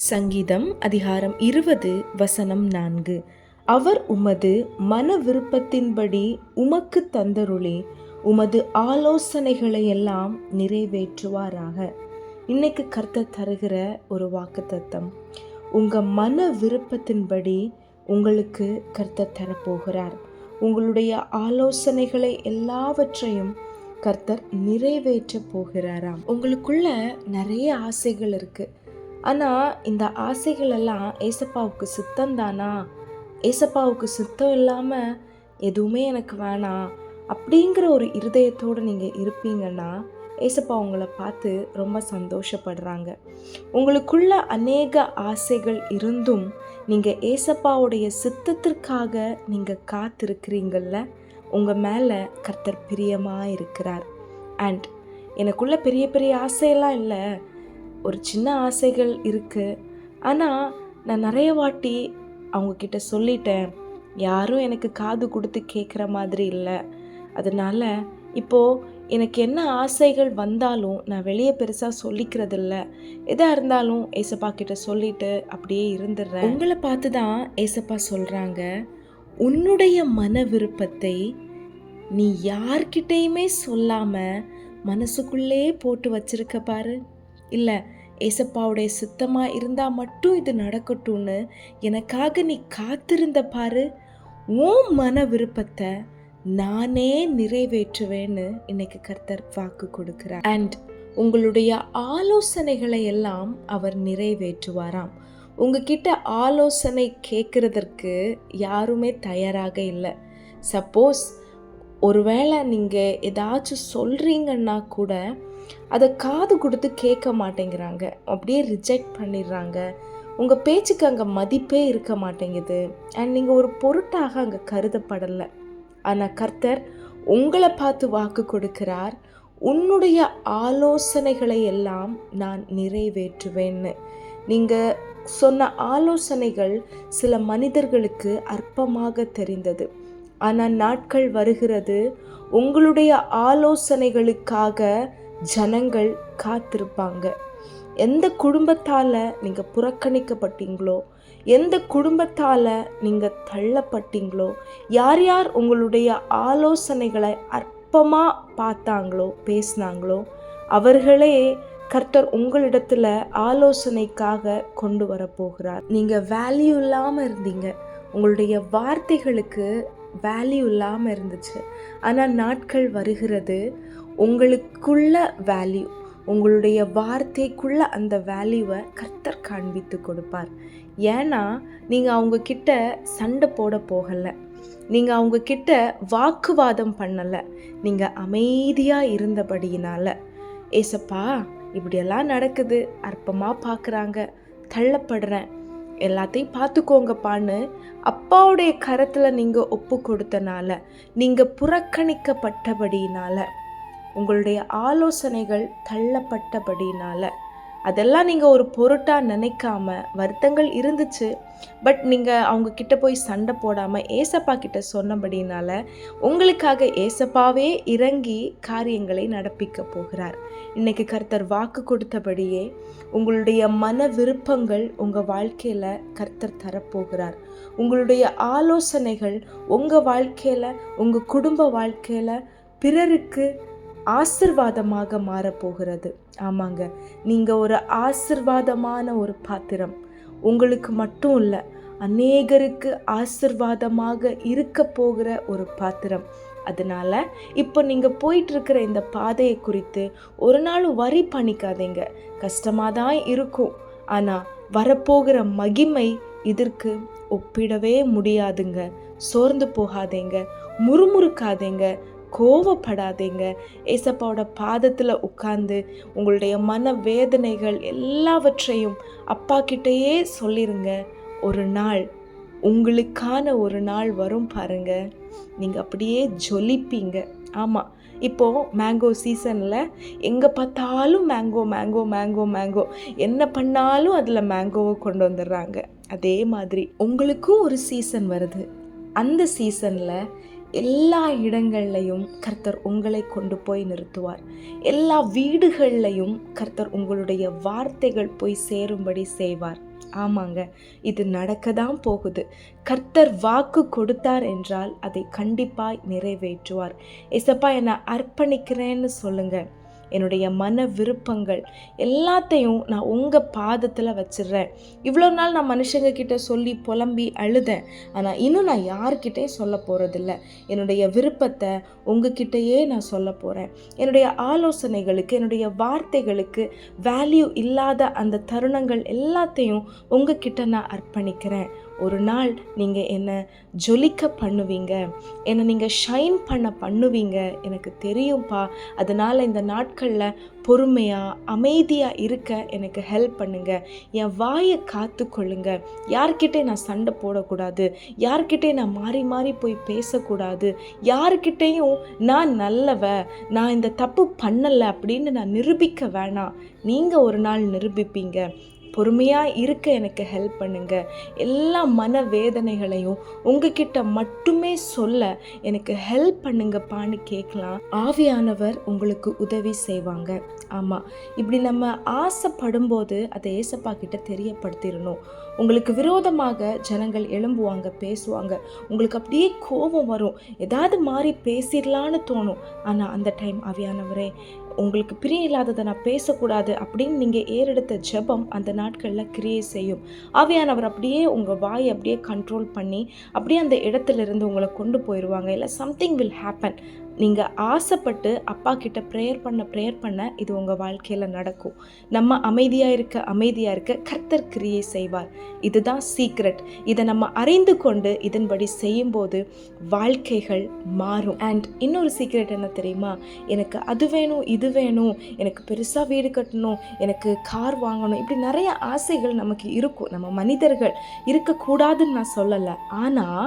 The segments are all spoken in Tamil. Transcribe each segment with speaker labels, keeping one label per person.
Speaker 1: சங்கீதம் அதிகாரம் இருபது வசனம் நான்கு. அவர் உமது மன விருப்பத்தின்படி உமக்கு தந்தருளி உமது ஆலோசனைகளை எல்லாம் நிறைவேற்றுவாராக. இன்னைக்கு கர்த்தர் தருகிற ஒரு வாக்குத்தத்தம். உங்கள் மன விருப்பத்தின்படி உங்களுக்கு கர்த்தர் தரப்போகிறார். உங்களுடைய ஆலோசனைகளை எல்லாவற்றையும் கர்த்தர் நிறைவேற்ற போகிறாராம். உங்களுக்குள்ள நிறைய ஆசைகள் இருக்குது ஆனால் இந்த ஆசைகளெல்லாம் ஏசப்பாவுக்கு சித்தம் தானா ஏசப்பாவுக்கு சித்தம் இல்லாமல் எதுவுமே எனக்கு வேணாம் அப்படிங்கிற ஒரு இருதயத்தோடு நீங்கள் இருப்பீங்கன்னா ஏசப்பா உங்களை பார்த்து ரொம்ப சந்தோஷப்படுறாங்க. உங்களுக்குள்ள அநேக ஆசைகள் இருந்தும் நீங்கள் ஏசப்பாவுடைய சித்தத்திற்காக நீங்கள் காத்திருக்கிறீங்கள்ல உங்கள் மேலே கர்த்தர் பிரியமாக இருக்கிறார். அண்ட் எனக்குள்ள பெரிய பெரிய ஆசையெல்லாம் இல்லை. ஒரு சின்ன ஆசைகள் இருக்குது ஆனால் நான் நிறைய வாட்டி அவங்கக்கிட்ட சொல்லிட்டேன். யாரும் எனக்கு காது கொடுத்து கேட்குற மாதிரி இல்லை. அதனால் இப்போது எனக்கு என்ன ஆசைகள் வந்தாலும் நான் வெளியே பெருசாக சொல்லிக்கிறதில்ல. எதாக இருந்தாலும் ஏசப்பா கிட்ட சொல்லிட்டு அப்படியே இருந்துடுறேன். உங்களை பார்த்து தான் ஏசப்பா சொல்கிறாங்க உன்னுடைய மன விருப்பத்தை நீ யார்கிட்டையுமே சொல்லாமல் மனசுக்குள்ளே போட்டு வச்சிருக்க பாரு. இல்லை ஏசப்பாவுடைய சித்தமாக இருந்தால் மட்டும் இது நடக்கட்டும்னு எனக்காக நீ காத்திருந்த பாரு. உன் மன விருப்பத்தை நானே நிறைவேற்றுவேன்னு இன்னைக்கு கர்த்தர் வாக்கு கொடுக்கிறார். அண்ட் உங்களுடைய ஆலோசனைகளை எல்லாம் அவர் நிறைவேற்றுவாராம். உங்ககிட்ட ஆலோசனை கேட்குறதற்கு யாருமே தயாராக இல்லை. சப்போஸ் ஒருவேளை நீங்கள் ஏதாச்சும் சொல்கிறீங்கன்னா கூட அதை காது கொடுத்து கேட்க மாட்டேங்கிறாங்க. அப்படியே ரிஜெக்ட் பண்ணிடுறாங்க. உங்கள் பேச்சுக்கு அங்கே மதிப்பே இருக்க மாட்டேங்குது. அண்ட் நீங்கள் ஒரு பொருட்டாக அங்கே கருதப்படலை. ஆனால் கர்த்தர் உங்களை பார்த்து வாக்கு கொடுக்கிறார். உன்னுடைய ஆலோசனைகளை எல்லாம் நான் நிறைவேற்றுவேன்னு. நீங்கள் சொன்ன ஆலோசனைகள் சில மனிதர்களுக்கு அற்பமாக தெரிந்தது. ஆனால் நாட்கள் வருகிறது. உங்களுடைய ஆலோசனைகளுக்காக ஜனங்கள் காத்திருப்பாங்க. எந்த குடும்பத்தால் நீங்கள் புறக்கணிக்கப்பட்டீங்களோ எந்த குடும்பத்தால் நீங்கள் தள்ளப்பட்டீங்களோ யார் யார் உங்களுடைய ஆலோசனைகளை அற்பமாக பார்த்தாங்களோ பேசினாங்களோ அவர்களே கர்த்தர் உங்களிடத்துல ஆலோசனைக்காக கொண்டு வரப்போகிறார். நீங்கள் வேல்யூ இல்லாமல் இருந்தீங்க. உங்களுடைய வார்த்தைகளுக்கு வேல்யூ இல்லாமல் இருந்துச்சு. ஆனால் நாட்கள் வருகிறது. உங்களுக்குள்ள வேல்யூ உங்களுடைய வார்த்தைக்குள்ள அந்த வேல்யூவை கர்த்தர் காண்பித்து கொடுப்பார். ஏன்னா நீங்கள் அவங்க கிட்ட சண்டை போட போகலை. நீங்கள் அவங்க கிட்ட வாக்குவாதம் பண்ணலை. நீங்கள் அமைதியாக இருந்தபடியினால. ஏசப்பா இப்படியெல்லாம் நடக்குது. அற்பமாக பார்க்குறாங்க தள்ளப்படுறேன். எல்லாத்தையும் பார்த்துக்கோங்கப்பான்னு அப்பாவுடைய கரத்தில் நீங்கள் ஒப்பு கொடுத்தனால நீங்கள் புறக்கணிக்கப்பட்டபடியினால. உங்களுடைய ஆலோசனைகள் தள்ளப்பட்டபடினால. அதெல்லாம் நீங்கள் ஒரு பொருட்டாக நினைக்காம வருத்தங்கள் இருந்துச்சு. பட் நீங்கள் அவங்க கிட்ட போய் சண்டை போடாமல் ஏசப்பா கிட்ட சொன்னபடினால உங்களுக்காக ஏசப்பாவே இறங்கி காரியங்களை நடப்பிக்க போகிறார். இன்னைக்கு கர்த்தர் வாக்கு கொடுத்தபடியே உங்களுடைய மன விருப்பங்கள் உங்கள் வாழ்க்கையில் கர்த்தர் தரப்போகிறார். உங்களுடைய ஆலோசனைகள் உங்கள் வாழ்க்கையில் உங்கள் குடும்ப வாழ்க்கையில் பிறருக்கு ஆசிர்வாதமாக மாறப்போகிறது. ஆமாங்க நீங்கள் ஒரு ஆசிர்வாதமான ஒரு பாத்திரம். உங்களுக்கு மட்டும் இல்லை அநேகருக்கு ஆசிர்வாதமாக இருக்க போகிற ஒரு பாத்திரம். அதனால் இப்போ நீங்கள் போயிட்டுருக்கிற இந்த பாதையை குறித்து ஒரு நாள் வரி பண்ணிக்காதீங்க கஷ்டமாக தான் இருக்கும். ஆனால் வரப்போகிற மகிமை இதற்கு ஒப்பிடவே முடியாதுங்க. சோர்ந்து போகாதீங்க. முறுமுறுக்காதீங்க. கோவப்படாதீங்க. ஏசப்பாவோட பாதத்தில் உட்கார்ந்து உங்களுடைய மன வேதனைகள் எல்லாவற்றையும் அப்பா கிட்டேயே சொல்லிருங்க. ஒரு நாள் உங்களுக்கான ஒரு நாள் வரும் பாருங்க. நீங்கள் அப்படியே ஜொலிப்பீங்க. ஆமாம் இப்போது மேங்கோ சீசனில் எங்கே பார்த்தாலும் மேங்கோ மேங்கோ மேங்கோ மேங்கோ என்ன பண்ணாலும் அதில் மேங்கோவை கொண்டு வந்துடுறாங்க. அதே மாதிரி உங்களுக்கும் ஒரு சீசன் வருது. அந்த சீசனில் எல்லா இடங்கள்லையும் கர்த்தர் உங்களை கொண்டு போய் நிறுத்துவார். எல்லா வீடுகள்லையும் கர்த்தர் உங்களுடைய வார்த்தைகள் போய் சேரும்படி செய்வார். ஆமாங்க இது நடக்க தான் போகுது. கர்த்தர் வாக்கு கொடுத்தார் என்றால் அதை கண்டிப்பாய் நிறைவேற்றுவார். எசப்பா என்னை அர்ப்பணிக்கிறேன்னு சொல்லுங்கள் என்னுடைய மன விருப்பங்கள் எல்லாத்தையும் நான் உங்கள் பாதத்தில் வச்சிடுறேன். இவ்வளோ நாள் நான் மனுஷங்க கிட்ட சொல்லி புலம்பி அழுதேன். ஆனால் இன்னும் நான் யார்கிட்டையும் சொல்ல போகிறதில்ல என்னுடைய விருப்பத்தை உங்ககிட்டயே நான் சொல்ல போகிறேன் என்னுடைய ஆலோசனைகளுக்கு என்னுடைய வார்த்தைகளுக்கு வேல்யூ இல்லாத அந்த தருணங்கள் எல்லாத்தையும் உங்ககிட்ட நான் அர்ப்பணிக்கிறேன். ஒரு நாள் நீங்கள் என்னை ஜொலிக்க பண்ணுவீங்க? என்னை நீங்கள் ஷைன் பண்ண பண்ணுவீங்க? எனக்கு தெரியும்ப்பா அதனால் இந்த நாட்களில் பொறுமையாக அமைதியாக இருக்க எனக்கு ஹெல்ப் பண்ணுங்க. என் வாயை காத்து கொள்ளுங்க யார்கிட்டே நான் சண்டை போடக்கூடாது. யார்கிட்டே நான் மாறி மாறி போய் பேசக்கூடாது. யார்கிட்டேயும் நான் நல்லவ நான் இந்த தப்பு பண்ணலை அப்படின்னு நான் நிரூபிக்க வேணாம். நீங்கள் ஒரு நாள் நிரூபிப்பீங்க. பொறுமையாக இருக்க எனக்கு ஹெல்ப் பண்ணுங்க. எல்லா மன வேதனைகளையும் உங்ககிட்ட மட்டுமே சொல்ல எனக்கு ஹெல்ப் பண்ணுங்கப்பான்னு கேட்கலாம். ஆவியானவர் உங்களுக்கு உதவி செய்வாங்க. ஆமாம் இப்படி நம்ம ஆசைப்படும் போது அதை ஏசப்பா கிட்ட தெரியப்படுத்திடணும். உங்களுக்கு விரோதமாக ஜனங்கள் எழும்புவாங்க பேசுவாங்க. உங்களுக்கு அப்படியே கோபம் வரும். ஏதாவது மாறி பேசிடலான்னு தோணும். ஆனால் அந்த டைம் அவியானவரே உங்களுக்கு பிரியம் இல்லாததை நான் பேசக்கூடாது அப்படின்னு நீங்கள் ஏறெடுத்த ஜெபம் அந்த நாட்களில் கிரியை செய்யும். ஆவியானவர் அப்படியே உங்கள் வாயை அப்படியே கண்ட்ரோல் பண்ணி அப்படியே அந்த இடத்துல இருந்து உங்களை கொண்டு போயிடுவாங்க இல்லை சம்திங் வில் ஹேப்பன் நீங்கள் ஆசைப்பட்டு அப்பா கிட்ட ப்ரேயர் பண்ண ப்ரேயர் பண்ண இது உங்கள் வாழ்க்கையில் நடக்கும். நம்ம அமைதியாக இருக்க அமைதியாக இருக்க கர்த்தர் கிரியை செய்வார். இதுதான் சீக்ரெட் இதை நம்ம அறிந்து கொண்டு இதன்படி செய்யும்போது வாழ்க்கைகள் மாறும். அண்ட் இன்னொரு சீக்ரெட் என்ன தெரியுமா? எனக்கு அது வேணும் இது வேணும் எனக்கு பெருசாக வீடு கட்டணும் எனக்கு கார் வாங்கணும். இப்படி நிறைய ஆசைகள் நமக்கு இருக்கும். நம்ம மனிதர்கள் இருக்கக்கூடாதுன்னு நான் சொல்லலை. ஆனால்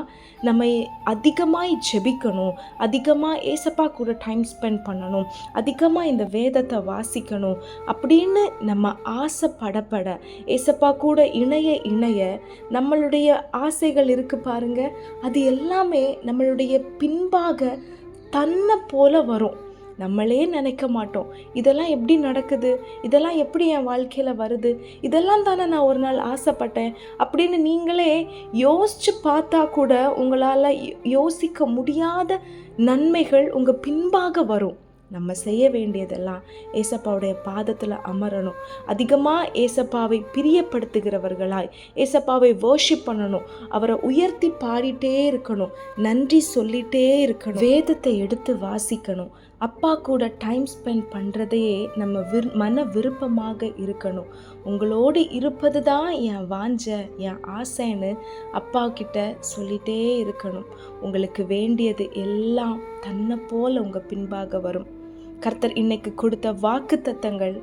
Speaker 1: நம்ம அதிகமாக ஜெபிக்கணும் அதிகமாக ஏசப்பா கூட டைம் ஸ்பெண்ட் பண்ணணும். அதிகமாக இந்த வேதத்தை வாசிக்கணும் அப்படின்னு நம்ம ஆசைப்படப்பட. ஏசப்பா கூட இணைய இணைய நம்மளுடைய ஆசைகள் இருக்குது பாருங்கள் அது எல்லாமே நம்மளுடைய பின்பாக தன்னை போல வரும். நம்மளே நினைக்க மாட்டோம். இதெல்லாம் எப்படி நடக்குது? இதெல்லாம் எப்படி என் வாழ்க்கையில் வருது? இதெல்லாம் தானே நான் ஒரு நாள் ஆசைப்பட்டேன். அப்படின்னு நீங்களே யோசித்து பார்த்தா கூட உங்களால் யோசிக்க முடியாத நன்மைகள் உங்கள் பின்பாக வரும். நம்ம செய்ய வேண்டியதெல்லாம் ஏசப்பாவுடைய பாதத்தில் அமரணும். அதிகமாக ஏசப்பாவை பிரியப்படுத்துகிறவர்களாய் ஏசப்பாவை வர்ஷிப் பண்ணணும். அவரை உயர்த்தி பாடிட்டே இருக்கணும். நன்றி சொல்லிட்டே இருக்கணும். வேதத்தை எடுத்து வாசிக்கணும். அப்பா கூட டைம் ஸ்பெண்ட் பண்ணுறதையே நம்ம விரு மன விருப்பமாக இருக்கணும். உங்களோடு இருப்பது தான் என் வாஞ்ச என் ஆசைன்னு அப்பா கிட்ட சொல்லிட்டே இருக்கணும். உங்களுக்கு வேண்டியது எல்லாம் தன்னை போல உங்கள் பின்பாக வரும். கர்த்தர் இன்னைக்கு கொடுத்த வாக்கு தத்தங்கள்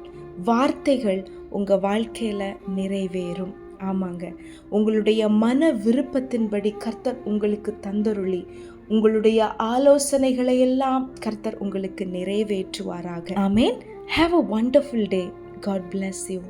Speaker 1: வார்த்தைகள் உங்கள் வாழ்க்கையில் நிறைவேறும். ஆமாங்க. உங்களுடைய மன விருப்பத்தின்படி கர்த்தர் உங்களுக்கு தந்தருளி. உங்களுடைய ஆலோசனைகளை எல்லாம் கர்த்தர் உங்களுக்கு நிறைவேற்றுவாராக. ஆமேன் have a wonderful day God bless you